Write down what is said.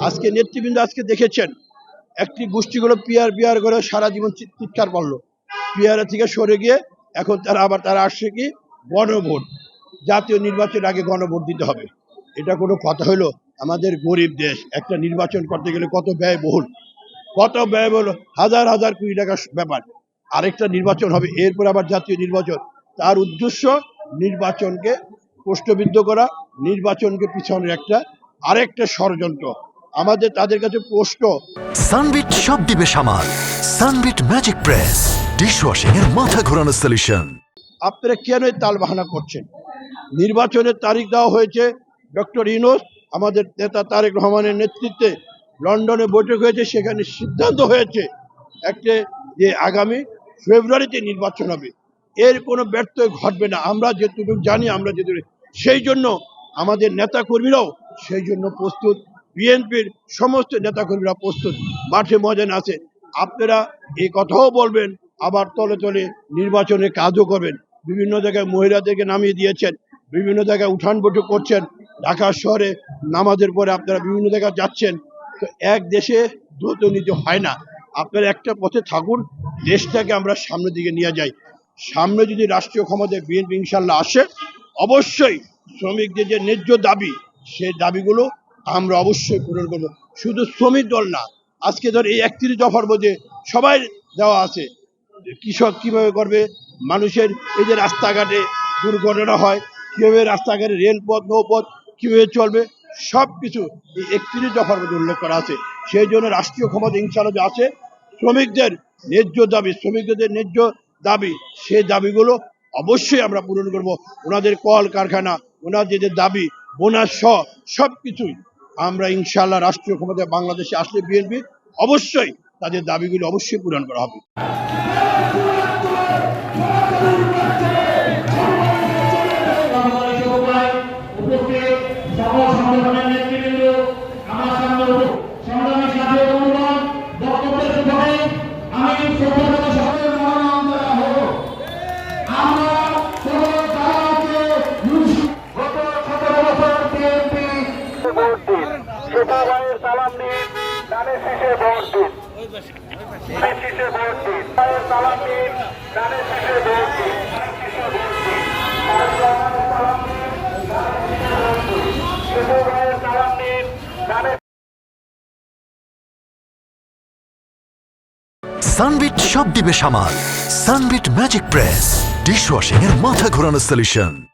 আজকে নেতৃবৃন্দ আজকে দেখেছেন, একটি গোষ্ঠীগুলো পিয়ার পিয়ার করে সারা জীবন চিৎ- চিৎকার করল পিয়ারে থেকে সরে গিয়ে এখন তারা আবার তারা আসছে কি? গণভোট। জাতীয় নির্বাচনের আগে গণভোট দিতে হবে। এটা কোনো কথা হলো? আমাদের গরিব দেশ, একটা নির্বাচন করতে গেলে কত ব্যয়বহুল? কত ব্যয়বহুল? হাজার হাজার কোটি টাকার ব্যাপার। আরেকটা নির্বাচন হবে, এরপর আবার জাতীয় নির্বাচন। তার উদ্দেশ্য নির্বাচনকে প্রশ্নবিদ্ধ করা, নির্বাচনকে পিছনের একটা, আরেকটা ষড়যন্ত্র। আমাদের তাদের কাছে প্রশ্ন। সানবিট সব দিবে সামাল। Sunbit magic press. ডিশওয়াশিং এর মাথা ঘোরানো সলিউশন আপনারা কেন এই তাল বাহানা করছেন? নির্বাচনের তারিখ দেওয়া হয়েছে ডক্টর ইনোস আমাদের নেতা তারেক রহমানের নেতৃত্বে। লন্ডনে বৈঠক হয়েছে সেখানে সিদ্ধান্ত হয়েছে একটা যে আগামী ফেব্রুয়ারিতে নির্বাচন হবে। এর কোনো ব্যর্থ ঘটবে না। আমরা যেটুকু জানি আমরা যেটুকু সেই জন্য আমাদের নেতাকর্মীরাও সেই জন্য প্রস্তুত। বিএনপির সমস্ত নেতাকর্মীরা প্রস্তুত। মাঠে ময়দানে আছে। আপনারা এই কথাও বলবেন, আবার তলে তলে নির্বাচনের কাজও করবেন। বিভিন্ন জায়গায় মহিলাদেরকে নামিয়ে দিয়েছেন, বিভিন্ন জায়গায় উঠান বৈঠক করছেন। ঢাকা শহরে নামাজের পরে আপনারা বিভিন্ন জায়গায় যাচ্ছেন। তো এক দেশে দ্রুত নীতি হয় না। আপনারা একটা পথে থাকুন, দেশটাকে আমরা সামনের দিকে নিয়ে যাই। সামনে যদি রাষ্ট্রীয় ক্ষমতায় বিএনপি ইনশাল্লাহ আসে, অবশ্যই শ্রমিকদের যে ন্যায্য দাবি, সেই দাবিগুলো আমরা অবশ্যই পূরণ করব। শুধু শ্রমিক দল না, আজকে ধর এই একত্রিশ দফার মধ্যে সবাই দেওয়া আছে। কৃষক কীভাবে করবে? মানুষের এই যে রাস্তাঘাটে দুর্ঘটনা হয়, কীভাবে রাস্তাঘাটে রেলপথ, নৌপথ কীভাবে চলবে সব কিছু এই একত্রিশ দফার মধ্যে উল্লেখ করা আছে। সেই জন্য রাষ্ট্রীয় ক্ষমতা ইনশাল্লাহ আছে, শ্রমিকদের ন্যায্য দাবি, শ্রমিকদের ন্যায্য দাবি, সে দাবিগুলো অবশ্যই আমরা পূরণ করব। ওনাদের কল কারখানা, ওনাদের যে দাবি, বোনাস সব কিছুই আমরা ইনশাল্লাহ রাষ্ট্রীয় ক্ষমতায় বাংলাদেশে আসলে বিএনপি অবশ্যই তাদের দাবিগুলো অবশ্যই পূরণ করা হবে। আমার সানবিট সব দিবে সামাল। সানবিট ম্যাজিক প্রেস ডিশওয়াশিং এর মাথা ঘোরানো সলিউশন